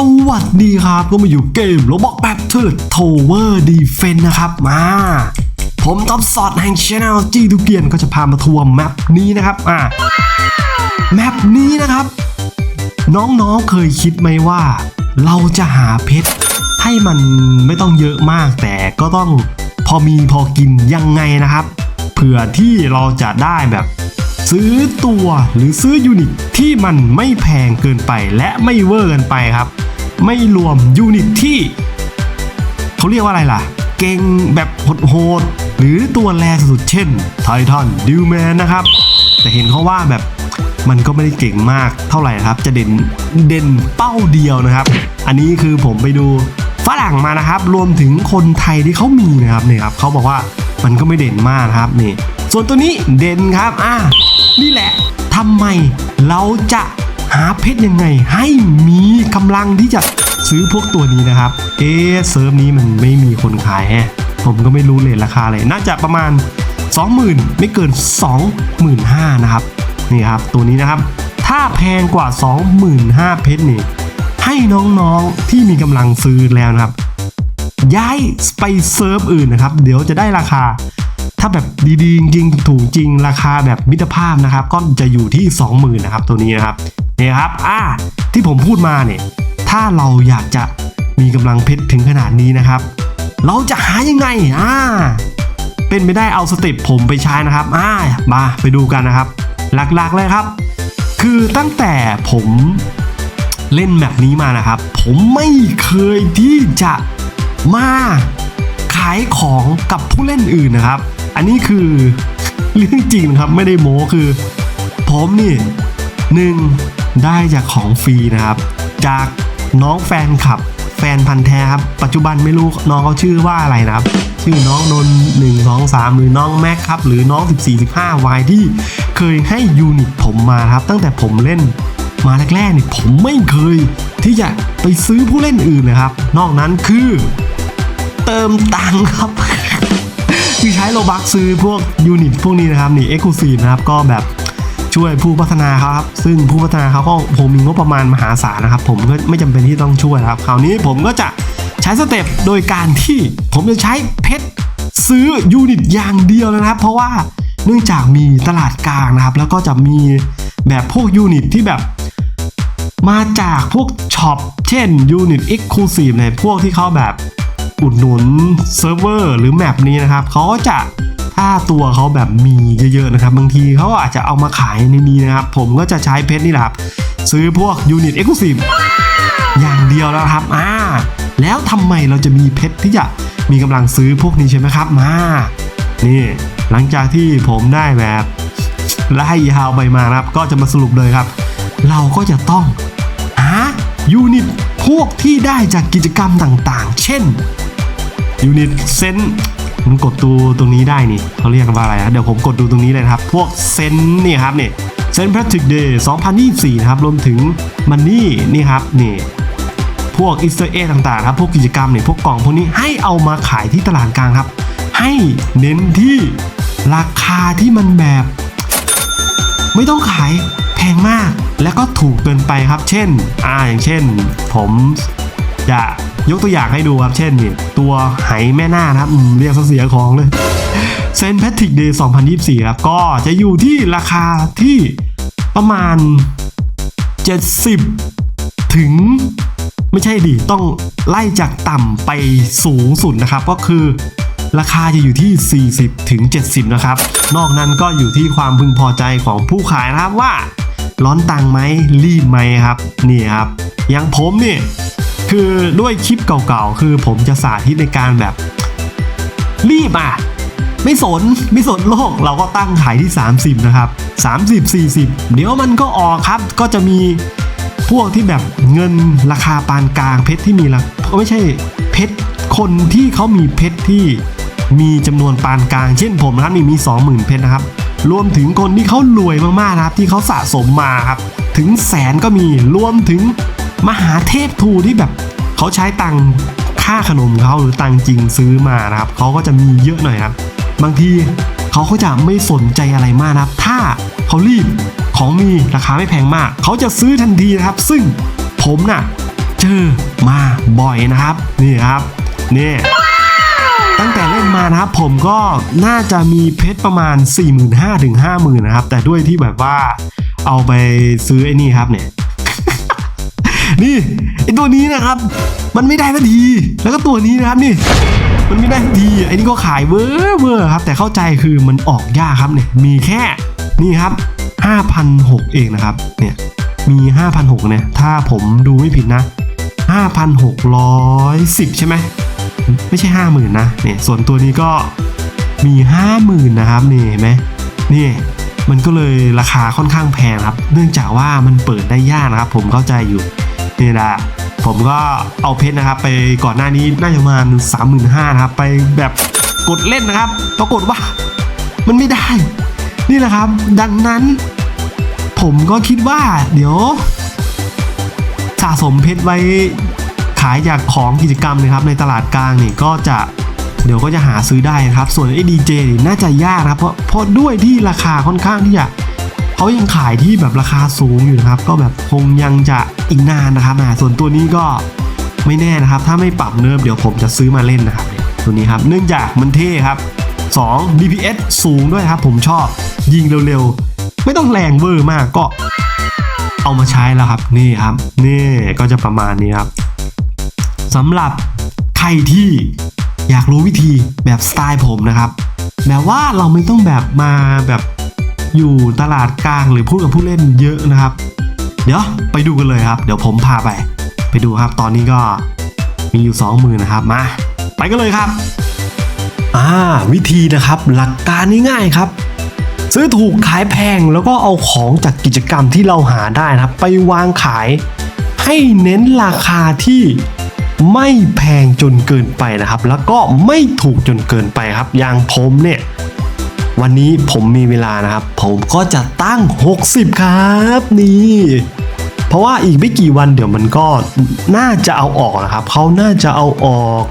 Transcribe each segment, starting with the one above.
สวัสดีครับก็มาอยู่เกมโรบอกแบบเทิร์ทเวอร์ดีเฟนนะครับมาผมท็อปสอดแห่งช anel จีทุเกียนก็จะพามาทัวร์แมปนี้นะครับอ่าแมปนี้นะครับ น้องๆเคยคิดไหมว่า เราจะหาเพชรให้มันไม่ต้องเยอะมาก แต่ก็ต้องพอมีพอกินยังไงนะครับเผื่อที่เราจะได้แบบซื้อตัวหรือซื้อยูนิตที่มันไม่แพงเกินไปและไม่เวอร์เกินไปครับ ไม่รวมยูนิตที่เขาเรียกว่าอะไรล่ะ เก่งแบบโหดๆหรือตัวแรงสุดเช่นไททันดิวแมนนะครับ แต่เห็นเขาว่าแบบมันก็ไม่ได้เก่งมากเท่าไหร่นะครับ จะเด่นเด่นเป้าเดียวนะครับ อันนี้คือผมไปดูฝรั่งมานะครับ รวมถึงคนไทยที่เขามีนะครับเนี่ยครับเขาบอกว่ามันก็ไม่เด่นมากนะครับนี่ ส่วนตัวนี้เด่นครับอ่านี่แหละทำไมเราจะ หาเพชรยังไงให้มีกำลังที่จะซื้อพวกตัวนี้นะครับ เอ๊เซิร์ฟนี้มันไม่มีคนขายแฮะ ผมก็ไม่รู้เลยราคาเลย น่าจะประมาณ 20,000 ไม่เกิน 25,000นะครับ นี่ครับ ตัวนี้นะครับ ถ้าแพงกว่า 25,000 เพชรนี่ ให้น้องๆที่มีกำลังซื้อแล้วนะครับ ย้ายไปเซิร์ฟอื่นนะครับ เดี๋ยวจะได้ราคา ถ้าแบบดีๆ จริงถูกจริง ราคาแบบมิตรภาพนะครับ ก็จะอยู่ที่ 20,000นะครับ ตัวนี้นะครับ นี่ครับ อ่าที่ผมพูดมาเนี่ย ถ้าเราอยากจะมีกำลังเพชรถึงขนาดนี้นะครับ เราจะหายังไง อ่า เป็นไม่ได้เอาสเต็ปผมไปใช้นะครับ อ่า มาไปดูกันนะครับ หลักๆเลยครับ คือตั้งแต่ผมเล่นแบบนี้มานะครับ ผมไม่เคยที่จะมาขายของกับผู้เล่นอื่นนะครับ อันนี้คือเรื่องจริงนะครับไม่ได้โม้คือ ผมนี่หนึ่ง ได้จากของฟรีนะครับ จากน้องแฟนคลับ แฟนพันธ์แท้ครับ ปัจจุบันไม่รู้น้องเขาชื่อว่าอะไรนะครับ ชื่อน้องนนหนึ่งสองสามหรือน้องแม็กครับ หรือน้อง 14 15วายที่เคยให้ยูนิตผมมาครับ ตั้งแต่ผมเล่นมาแรกๆนี่ผมไม่เคย ที่จะไปซื้อผู้เล่นอื่นเลยครับ นอกนั้นคือ เติมตังค์ครับคือใช้โลบักซื้อพวกยูนิตพวกนี้นะครับนี่เอ็กซ์คลูซีฟนะครับก็แบบ ช่วยผู้พัฒนาเขาครับซึ่งผู้พัฒนาเขาก็ผมมีงบประมาณมหาศาลนะครับ ผมก็ไม่จำเป็นที่ต้องช่วยครับคราวนี้ผมก็จะใช้สเต็ปโดยการที่ผมจะใช้เพชรซื้อยูนิตอย่างเดียวนะครับ เพราะว่าเนื่องจากมีตลาดกลางนะครับ แล้วก็จะมีแบบพวกยูนิตที่แบบ มาจากพวกช็อปเช่น Unit Exclusive ในพวกที่เขาแบบอุดหนุนเซิร์ฟเวอร์หรือแมปนี้นะครับเขาจะ ถ้าตัวเขาแบบมีเยอะๆนะครับบางทีเขาอาจจะเอามาขายในนี้นะครับผมก็จะใช้เพชรนี่แหละครับซื้อพวก Unit Exclusive อย่างเดียวแล้วครับอ่าแล้วทำไมเราจะมีเพชรที่จะมีกำลังซื้อพวกนี้ใช่ไหมครับมานี่หลังจากที่ผมได้แบบไล่ยาวไปมาครับ ก็จะมาสรุปเลยครับ เราก็จะต้องหายูนิตพวกที่ได้จากกิจกรรมต่างๆ เช่นยูนิตเซน มันกดดูตรงนี้ได้นี่เขาเรียกว่าอะไรนะเดี๋ยวผมกดดูตรงนี้เลยนะครับ พวกเซนนี่ครับเนี่ยเซนแพทริกเดย์2024 นะครับ รวมถึงมันนี่นี่ครับนี่พวกอิสเตอร์เอต่างๆครับพวกกิจกรรมเนี่ยพวกกล่องพวกนี้ให้เอามาขายที่ตลาดกลางครับ ให้เน้นที่ราคาที่มันแบบ ไม่ต้องขายแพงมาก และก็ถูกเกินไปครับ เช่นอ่าอย่างเช่น ผม จะยกตัวอย่างให้ดูครับ เช่นนี่ตัวไหแม่นานะครับเรียกเสียของเลยเซนแพทริกเดย์2024 ครับ ก็จะอยู่ที่ราคาที่ประมาณ 70 ถึง ไม่ใช่ดิ ต้องไล่จากต่ำไปสูงสุดนะครับ ก็คือราคาจะอยู่ที่ 40 ถึง 70 นะครับ นอกนั้นก็อยู่ที่ความพึงพอใจของผู้ขายนะครับว่า ร้อนตังค์ไหมรีบไหมครับ นี่ครับ อย่างผมเนี่ย คือด้วยคลิปเก่าๆ คือผมจะสาธิตในการแบบ รีบอะ ไม่สนไม่สนโลกเราก็ตั้งขายที่ 30 นะครับ 30 40 เดี๋ยวมันก็ออกครับก็จะมีพวกที่แบบเงินราคาปานกลางเพชรที่มีราไม่ใช่เพชรคนที่เขามีเพชรที่มีจำนวนปานกลาง เช่นผมนะครับนี่มี 20,000 เพชรนะครับ รวมถึงคนที่เขารวยมากๆนะครับ ที่เขาสะสมมาครับ ถึงแสนก็มีรวมถึง มหาเทพทูที่แบบเขาใช้ตังค่าขนมเขาหรือตังจริงซื้อมานะครับเขาก็จะมีเยอะหน่อยครับบางทีเขาก็จะไม่สนใจอะไรมากนะครับ ถ้าเขารีบของมีราคาไม่แพงมาก เขาจะซื้อทันทีนะครับ ซึ่งผมน่ะเจอมาบ่อยนะครับ นี่ครับนี่ตั้งแต่เล่นมานะครับ ผมก็น่าจะมีเพชรประมาณ 4 5 0 0 0ถึง50,000นะครับ แต่ด้วยที่แบบว่าเอาไปซื้อไอ้นี่ครับเนี่ย นี่ไอตัวนี้นะครับ มันไม่ได้สักที แล้วก็ตัวนี้นะครับนี่ มันไม่ได้สักทีไอ้นี่ก็ขายเวอร์เวอร์ครับ แต่เข้าใจคือมันออกยากครับเนี่ยมีแค่นี่ครับ5,600เองนะครับเนี่ยมี5,600เนี่ยถ้าผมดูไม่ผิดนะ 5,610 ใช่ไหมไม่ใช่ 50,000นะเนี่ยส่วนตัวนี้ก็มี 50,000นะครับนี่เห็นไหมนี่มันก็เลยราคาค่อนข้างแพงครับ เนื่องจากว่ามันเปิดได้ยากนะครับ ผมเข้าใจอยู่ นี่แหละผมก็เอาเพชรนะครับ ไปก่อนหน้านี้น่าจะประมาณ35,000นะครับ ไปแบบกดเล่นนะครับ ปรากฏว่ามันไม่ได้ นี่แหละครับ ดังนั้น ผมก็คิดว่า เดี๋ยว สะสมเพชรไว้ขายจากของกิจกรรมนะครับ ในตลาดกลางนี่ก็จะเดี๋ยวก็จะหาซื้อได้นะครับ ส่วนไอ้ดีเจนี่น่าจะยากนะครับเพราะเพราะด้วยที่ราคาค่อนข้างที่จะ เขายังขายที่แบบราคาสูงอยู่นะครับ ก็แบบคงยังจะอีกนานนะครับอ่าส่วนตัวนี้ก็ไม่แน่นะครับ ถ้าไม่ปรับเนิร์ฟเดี๋ยวผมจะซื้อมาเล่นนะครับตัวนี้ครับ เนื่องจากมันเท่ครับ 2 DPS สูงด้วยครับ ผมชอบยิงเร็วๆ ไม่ต้องแรงเวอร์มากก็เอามาใช้แล้วครับ นี่ครับ นี่ก็จะประมาณนี้ครับสำหรับใครที่อยากรู้วิธีแบบสไตล์ผมนะครับแบบว่าเราไม่ต้องแบบมาแบบ อยู่ตลาดกลางหรือพูดกับผู้เล่นเยอะนะครับ เดี๋ยวไปดูกันเลยครับ เดี๋ยวผมพาไป ไปดูครับ ตอนนี้ก็มีอยู่2มือนะครับมา ไปกันเลยครับอ่าวิธีนะครับหลักการง่ายๆครับ ซื้อถูกขายแพงแล้วก็เอาของจากกิจกรรมที่เราหาได้นะครับ ไปวางขาย ให้เน้นราคาที่ไม่แพงจนเกินไปนะครับ แล้วก็ไม่ถูกจนเกินไปครับ อย่างผมเนี่ย วันนี้ผมมีเวลานะครับ ผมก็จะตั้ง 60 ครับนี่เพราะว่าอีกไม่กี่วันเดี๋ยวมันก็น่าจะเอาออกนะครับเขาน่าจะเอาออก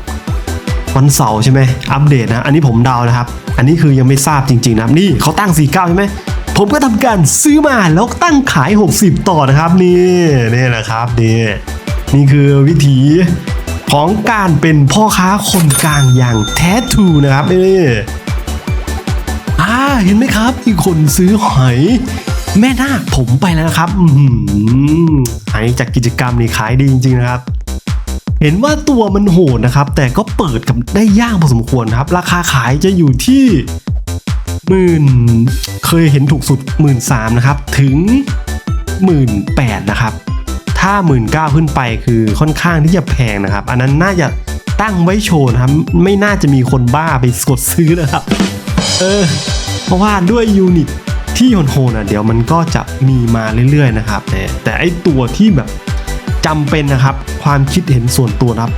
วันเสาร์ใช่ไหมอัปเดตนะ อันนี้ผมเดานะครับ อันนี้คือยังไม่ทราบจริงๆนะครับ นี่เขาตั้ง 49 ใช่ไหมผมก็ทำการซื้อมาแล้วตั้งขาย 60 ต่อนะครับนี่นี่แหละครับนี่นี่คือวิธีของการเป็นพ่อค้าคนกลางอย่างแท้ทูนะครับนี่อ่า เห็นไหมครับมีคนซื้อหอยแม่นาคผมไปแล้วนะครับหอหอยจากกิจกรรมนี่ขายดีจริงๆนะครับ เห็นว่าตัวมันโหดนะครับ แต่ก็เปิดกับได้ยากพอสมควรครับ ราคาขายจะอยู่ที่หมื่นเคยเห็นถูกสุดหมื่นสามนะครับ ถึงหมื่นแปดนะครับ ถ้าหมื่นเก้าขึ้นไปคือค่อนข้างที่จะแพงนะครับ อันนั้นน่าจะตั้งไว้โชว์นะครับ ไม่น่าจะมีคนบ้าไปกดซื้อนะครับ เออ เพราะว่าด้วยยูนิตที่โหดๆอะเดี๋ยวมันก็จะมีมาเรื่อยๆนะครับ แต่แต่ไอตัวที่แบบจำเป็นนะครับ ความคิดเห็นส่วนตัวนะครับ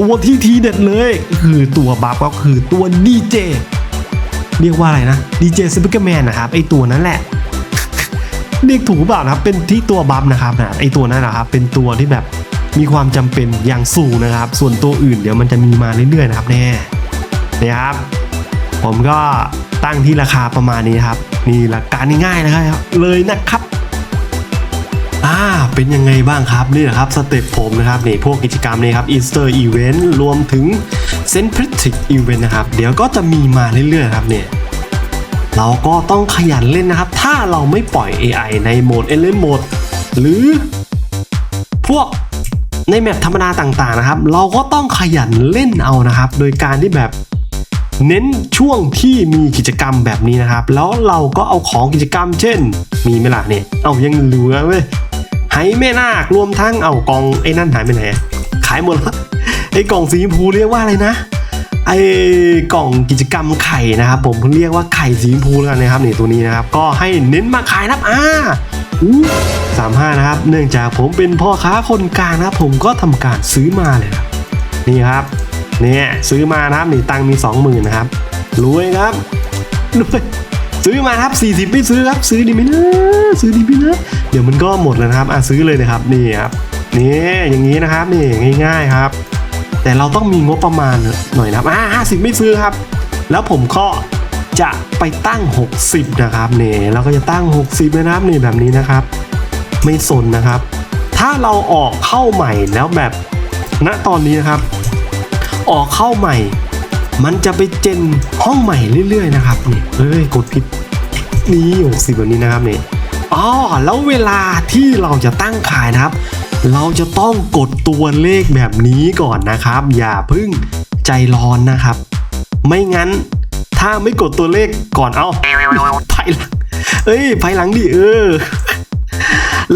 ตัวที่ทีเด็ดเลยคือตัวบัฟก็คือตัวดีเจเรียกว่าอะไรนะดีเจสปิเกอร์แมนนะครับไอตัวนั้นแหละเรียกถูกเปล่านะครับเป็นที่ตัวบัฟนะครับนะไอตัวนั้นนะครับเป็นตัวที่แบบมีความจำเป็นอย่างสูงนะครับ ส่วนตัวอื่นเดี๋ยวมันจะมีมาเรื่อยๆนะครับแน่เนี่ยครับ ผมก็ ตั้งที่ราคาประมาณนี้ครับนี่หลักการง่ายๆนะครับเลยนะครับอ่าเป็นยังไงบ้างครับนี่นะครับสเต็ปผมนะครับนี่พวกกิจกรรมนี่ครับ Easter Event รวมถึง c e n t r i c Event นะครับเดี๋ยวก็จะมีมาเรื่อยๆครับเนี่ยเราก็ต้องขยันเล่นนะครับ ถ้าเราไม่ปล่อย AI ในโหมด Endless Mode หรือ พวกในแมปธรรมดาต่างๆนะครับ เราก็ต้องขยันเล่นเอานะครับ โดยการที่แบบ เน้นช่วงที่มีกิจกรรมแบบนี้นะครับ แล้วเราก็เอาของกิจกรรม เช่น มีไหมล่ะเนี่ย เอายังเหลือเว้ยไหแม่นาครวมทั้งเอากองไอ้นั่นหายไปไหนขายหมดแล้วไอ้กล่องสีชมพูเรียกว่าอะไรนะไอ้กล่องกิจกรรมไข่นะครับ ผมเรียกว่าไข่สีชมพูแล้วกันนะครับนี่ตัวนี้นะครับ ก็ให้เน้นมาขายนะครับอ่าอู้สามห้านะครับ เนื่องจากผมเป็นพ่อค้าคนกลางนะครับ ผมก็ทำการซื้อมาเลยครับนี่ครับ เนี่ยซื้อมานะครับนี่ตังมี 20,000นะครับรวยครับรวยซื้อมาครับ 40 ไม่ซื้อครับ ซื้อดีไหมนะซื้อดีไหมนะเดี๋ยวมันก็หมดแล้วนะครับอะซื้อเลยนะครับนี่ครับนี่อย่างนี้นะครับนี่ง่ายๆครับ แต่เราต้องมีงบประมาณหน่อยนะครับอ่าห้าสิบไม่ซื้อครับ แล้วผมก็จะไปตั้ง 60 นะครับนี่เราก็จะตั้ง 60เลยนะครับนี่แบบนี้นะครับ ไม่สนนะครับถถ้าเราออกเข้าใหม่แล้วแบบณตอนนี้นะครับ ออกเข้าใหม่ มันจะไปเจนห้องใหม่เรื่อย ๆ นะครับนี่เฮ้ยกดผิดนี่หกสิบแบบนี้นะครับนี่อ๋อแล้วเวลาที่เราจะตั้งขายนะครับ เราจะต้องกดตัวเลขแบบนี้ก่อนนะครับ อย่าพึ่งใจร้อนนะครับ ไม่งั้นถ้าไม่กดตัวเลขก่อนเอาภายหลังเอ้ยภายหลังดิเออ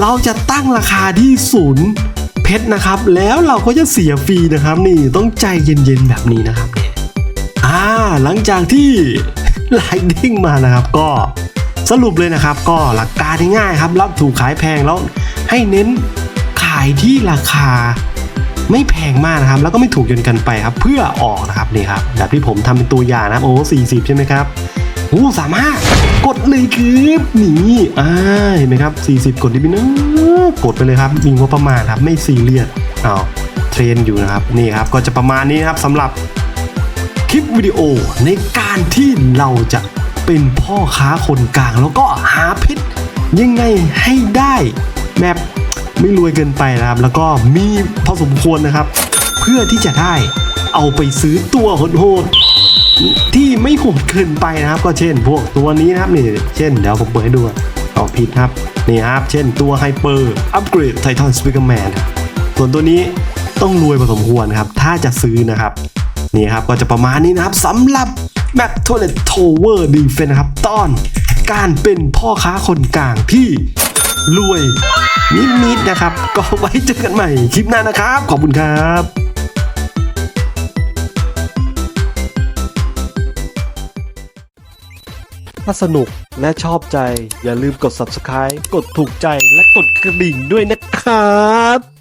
เราจะตั้งราคาที่ศูนย์ เพชรนะครับ แล้วเราก็จะเสียฟรีนะครับนี่ต้องใจเย็นๆแบบนี้นะครับเนี่ยอ่าหลังจากที่ไลน์เด้งมานะครับก็สรุปเลยนะครับก็หลักการง่ายๆครับ รับถูกขายแพงแล้วให้เน้นขายที่ราคาไม่แพงมากนะครับ แล้วก็ไม่ถูกจนกันไปครับ เพื่อออกนะครับนี่ครับแบบที่ผมทำเป็นตัวอย่างนะครับโอ้สี่สิบใช่ไหมครับ โอ้สามารถกดเลยครับนี่อ่าเห็นไหมครับ 40 กดดิบินกดไปเลยครับ มีงบประมาณครับ ไม่ซีเรียสอ้าวเทรนอยู่นะครับ นี่ครับ ก็จะประมาณนี้ครับสำหรับคลิปวิดีโอในการที่เราจะเป็นพ่อค้าคนกลาง แล้วก็หาเพชรยังไงให้ได้แบบไม่รวยเกินไปนะครับ แล้วก็มีพอสมควรนะครับ เพื่อที่จะได้เอาไปซื้อตัวโหดๆ ที่ไม่โหดเกินไปนะครับ ก็เช่น พวกตัวนี้นะครับนี่เช่นเดี๋ยวผมเปิดให้ดูออกผิดครับนี่ครับ เช่นตัวไฮเปอร์อัปเกรดไททันสปิเกอร์แมนส่วนตัวนี้ต้องรวยพอสมควรครับ ถ้าจะซื้อนะครับนี่ครับก็จะประมาณนี้นะครับสำหรับแมปโทเลตโทเวอร์ดีเฟนนะครับตอนการเป็นพ่อค้าคนกลางที่รวยนิดๆนะครับ ก็ไว้เจอกันใหม่คลิปหน้านะครับ ขอบคุณครับ ถ้าสนุกและชอบใจ อย่าลืมกด subscribe กดถูกใจและกดกระดิ่งด้วยนะครับ